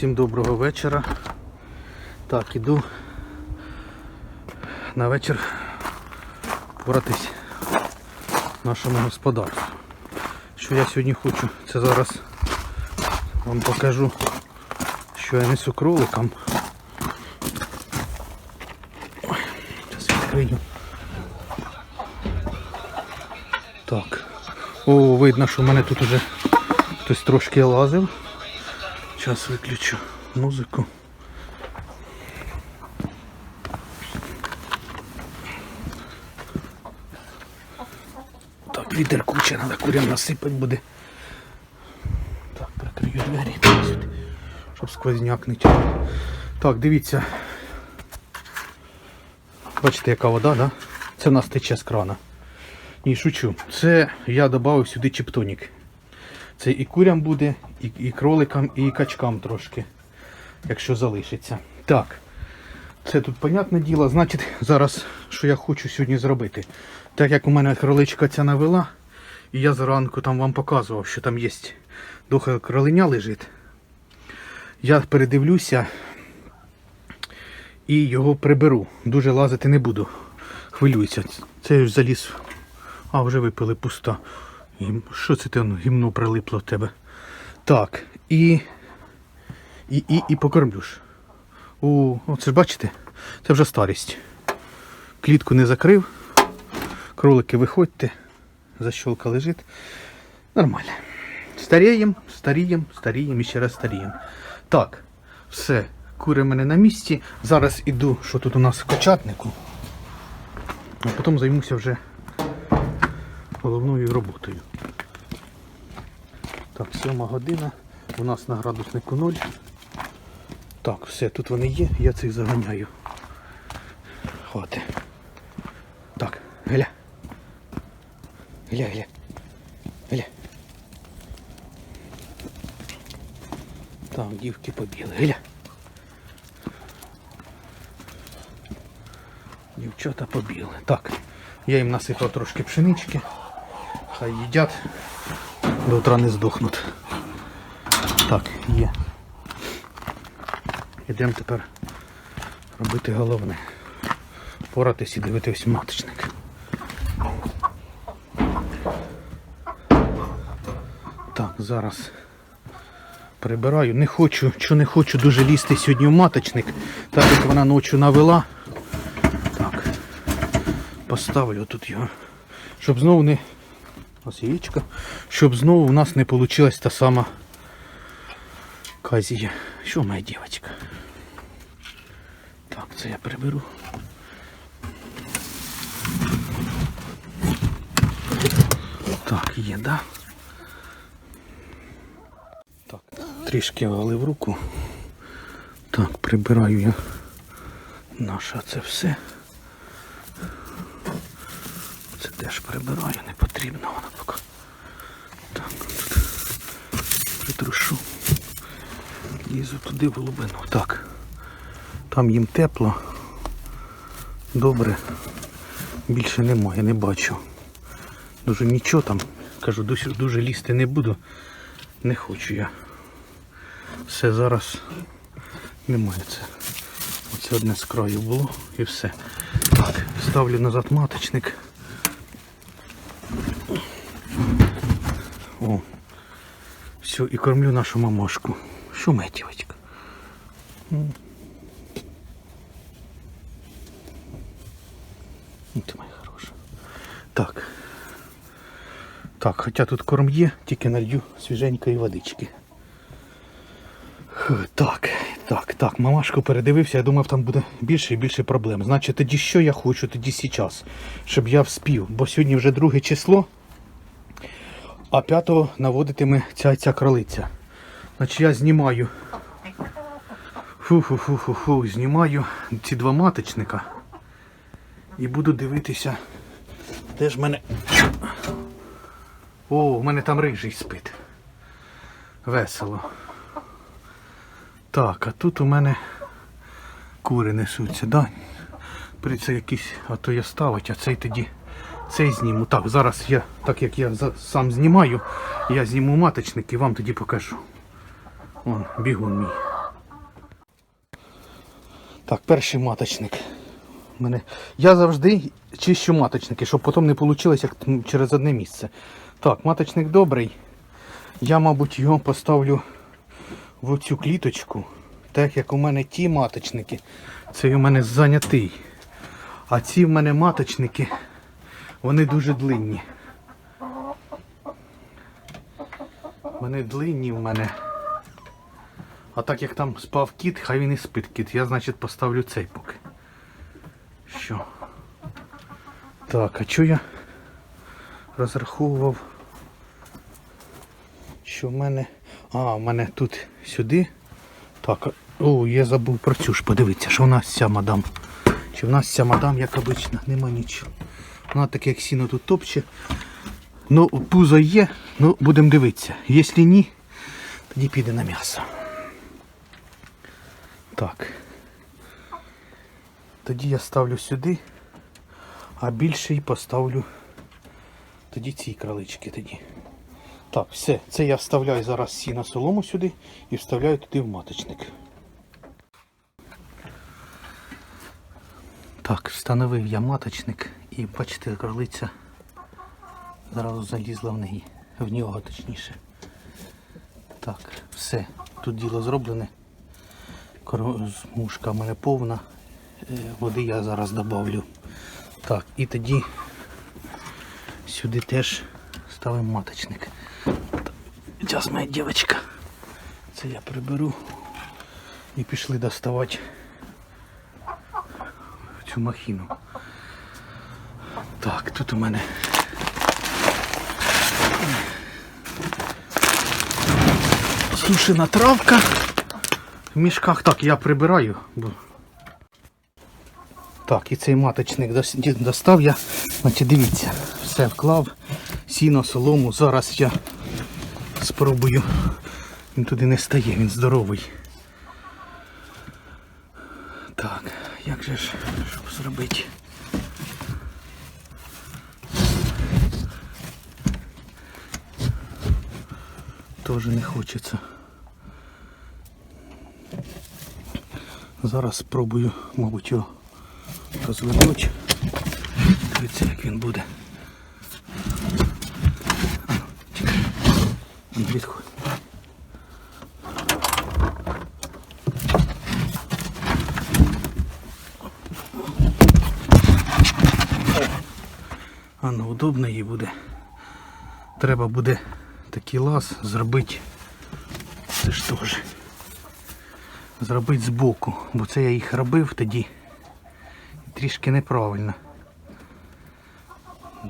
Всім доброго вечора. Так, іду на вечір поратись нашому господарству. Що я сьогодні хочу, це зараз вам покажу, що я несу кроликам. Зараз відкрию. Так. О, видно, що в мене тут уже хтось трошки лазив. Зараз виключу музику. Так, вітер куча, треба курям насипати буде. Так, прикрию двері, щоб сквозняк не тягнув. Так, дивіться. Бачите, яка вода, да? Це в нас тече з крана. Ні, шучу. Це я додав сюди чептонік. Це і курям буде, і, і кроликам, і качкам трошки, якщо залишиться. Так. Це тут, понятне діло, значить, зараз, що я хочу сьогодні зробити. Так як у мене кроличка ця навела, і я зранку там вам показував, що там є дохе кроленя лежить. Я передивлюся і його приберу. Дуже лазити не буду. Хвилююся. Це ж заліз. А, вже випили пуста. Що це ти гімно прилипло в тебе? Так, і. І, і, і покормлю ж. О, оце ж бачите? Це вже старість. Клітку не закрив. Кролики виходьте. Защолка лежить. Нормально. Старієм, старієм, старієм і ще раз старієм. Так, все. Кури мене на місці. Зараз іду, що тут у нас в качатнику. А потім займуся вже головною роботою. Так, сьома година. У нас на градуснику 0. Так, все, тут вони є, я цих заганяю. Хвати. Так, гля. Гля, гля. Гля. Так, дівки побіли. Гля. Дівчата побіли. Так, я їм насипав трошки пшенички. Хай їдять. До утра не здохнуть. Так, є. Йдемо тепер робити головне. Поратись і дивитись маточник. Так, зараз прибираю. Не хочу, що не хочу дуже лізти сьогодні в маточник, так як вона ночі навела. Так, поставлю тут його. Щоб знову не. Ось яєчко. Щоб знову у нас не вийшла та сама казія. Що моя дівчинка? Так, це я приберу. Так, є? Так, трішки оголив руку. Так, прибираю я наше це все. Теж прибираю, не потрібно воно поки. Так, тут притрушу. Лізу туди в глибину. Так. Там їм тепло. Добре. Більше немає, не бачу. Дуже нічого там. Кажу, дуже, дуже лізти не буду. Не хочу я. Все зараз немає це. Оце одне з краю було і все. Так, ставлю назад маточник. Все, і кормлю нашу. Що моя? Ну, ти моя хороша. Так. Так, хоча тут корм є, тільки налью свіженької водички. Так, так, так, мамашку передивився, я думав, там буде більше і більше проблем. Значить, тоді що я хочу, тоді зараз, щоб я вспів, бо сьогодні вже друге число, а п'ятого наводитиме ця ця кролиця. Значить, я знімаю. Фу-фу-фу-фу-фу, знімаю ці два маточника. І буду дивитися. Де ж мене. О, у мене там рижий спить. Весело. Так, а тут у мене кури несуться, да? При це якийсь, а то я ставить, а цей тоді цей зніму. Так, зараз я, так як я сам знімаю, я зніму маточник і вам тоді покажу. Вон, бігун мій. Так, перший маточник. Мене... Я завжди чищу маточники, щоб потім не вийшло як через одне місце. Так, маточник добрий. Я, мабуть, його поставлю в цю кліточку. Так як у мене ті маточники, це у мене зайнятий. А ці в мене маточники, вони дуже длинні. Вони длинні в мене. А так як там спав кіт, хай він і спить кіт. Я, значить, поставлю цей поки. Що? Так, а що я розраховував? Що в мене. А, в мене тут сюди. Так, о, я забув про цю ж подивитися, що в нас ця мадам. Чи в нас ця мадам, як обично, нема нічого. Вона таке як сіно тут топче. Ну, пузо є, ну будемо дивитися. Якщо ні, тоді піде на м'ясо. Так. Тоді я ставлю сюди, а більший поставлю тоді ці кралички тоді. Так, все, це я вставляю зараз сіно солому сюди і вставляю туди в маточник. Так, встановив я маточник і бачите, кролиця зразу залізла в неї, в нього точніше. Так, все, тут діло зроблене. Мушка в мене повна. Е, Води я зараз добавлю. Так, і тоді сюди теж ставимо маточник. Зараз моя дівчинка. Це я приберу. І пішли доставати цю махіну. Так, тут у мене сушена травка. В мішках так я прибираю. Бо... Так, і цей маточник достав я. Значить, дивіться, все вклав, сіно, солому. Зараз я спробую. Він туди не стає, він здоровий. Так, як же ж, щоб зробити? Тоже не хочеться. Зараз спробую, мабуть, його розвернути. Дивіться, як він буде. А, чекай. А відходь. А ну, удобно їй буде. Треба буде такий лаз зробити. Це ж теж. Зробити збоку, бо це я їх робив тоді. Трішки неправильно.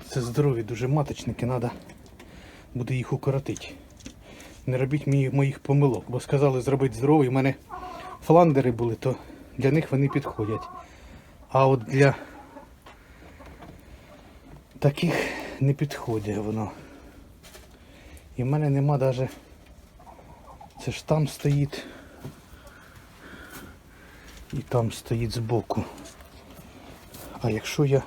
Це здорові дуже маточники, треба буде їх укоротити. Не робіть моїх помилок, бо сказали зробити здоровий. У мене фландери були, то для них вони підходять. А от для таких не підходить воно. І в мене нема даже. Це ж там стоїть. І там стоїть збоку. А якщо я,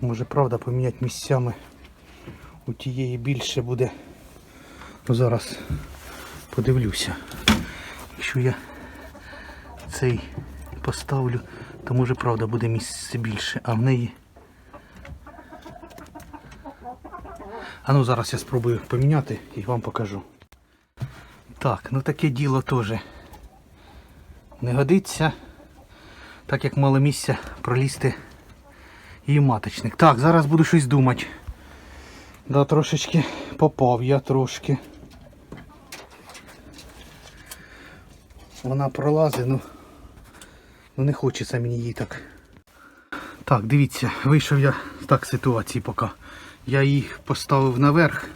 може правда, поміняти місцями, у тієї більше буде. Ну, зараз подивлюся. Якщо я цей поставлю, то може правда буде місце більше, а в неї. А ну зараз я спробую поміняти і вам покажу. Так, ну таке діло теж не годиться, так як мало місця пролізти і маточник. Так, зараз буду щось думати. Да, трошечки попав я трошки. Вона пролазить, ну, ну не хочеться мені її так. Так, дивіться, вийшов я з так ситуації поки. Я її поставив наверх,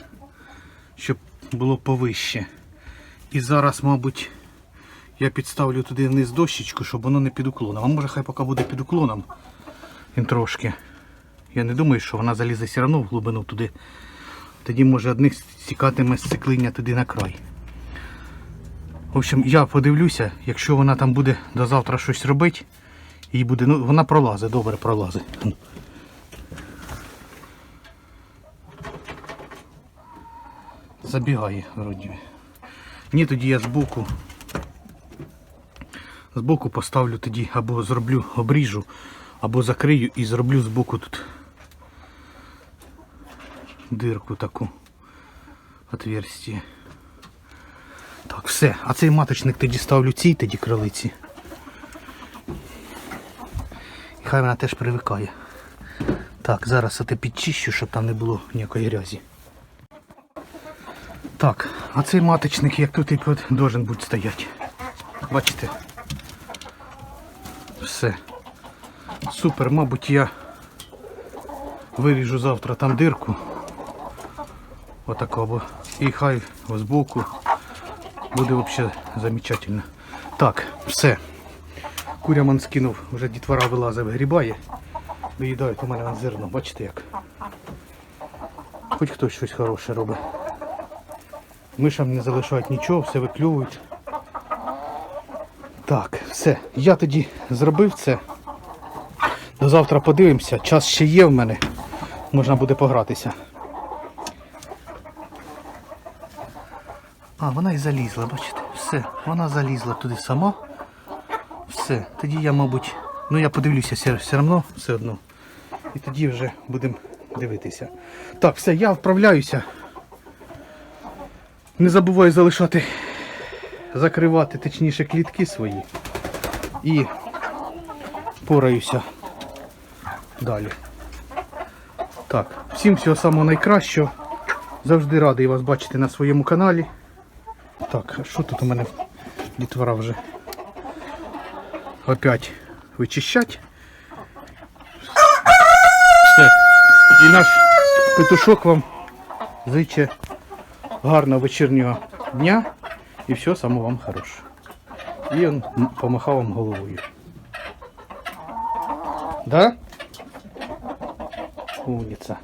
щоб було повище. І зараз, мабуть, я підставлю туди вниз дощечку, щоб воно не під уклоном. А може хай поки буде під уклоном. Він трошки. Я не думаю, що вона залізе все одно в глибину туди. Тоді може одних стікатиме сцикління туди на край. В общем, я подивлюся, якщо вона там буде до завтра щось робити, їй буде, ну вона пролазить, добре пролазить. Забігає вроді. Ні, тоді я збоку Збоку поставлю тоді, або зроблю, обріжу, або закрию і зроблю збоку тут дирку таку. Отверстие. Так, все. А цей маточник тоді ставлю цій тоді кролиці. І хай вона теж привикає. Так, зараз оте підчищу, щоб там не було ніякої грязі. Так, а цей маточник, як тут і должен бути стояти. Бачите? Все. Супер, мабуть, я виріжу завтра там дирку. Отакого. І хай збоку буде взагалі замечательно. Так, все. Куряман скинув, вже дітвора вилазить, вигрібає. Виїдають у мене зерно, бачите як. Хоч хтось щось хороше робить. Мишам не залишають нічого, все виклюють. Так, все. Я тоді зробив це. До завтра подивимося. Час ще є в мене. Можна буде погратися. А, вона і залізла, бачите? Все, вона залізла туди сама. Все, тоді я, мабуть, ну я подивлюся все, все одно, все одно. І тоді вже будемо дивитися. Так, все, я вправляюся. Не забувай залишати, закривати точніше клітки свої. І пораюся далі. Так, всім всього самого найкращого. Завжди радий вас бачити на своєму каналі. Так, що тут у мене дітвора вже? Опять вичищать. Все. І наш петушок вам зиче гарного вечірнього дня і все само вам хороше. І він помахав вам головою. Да? Умниця.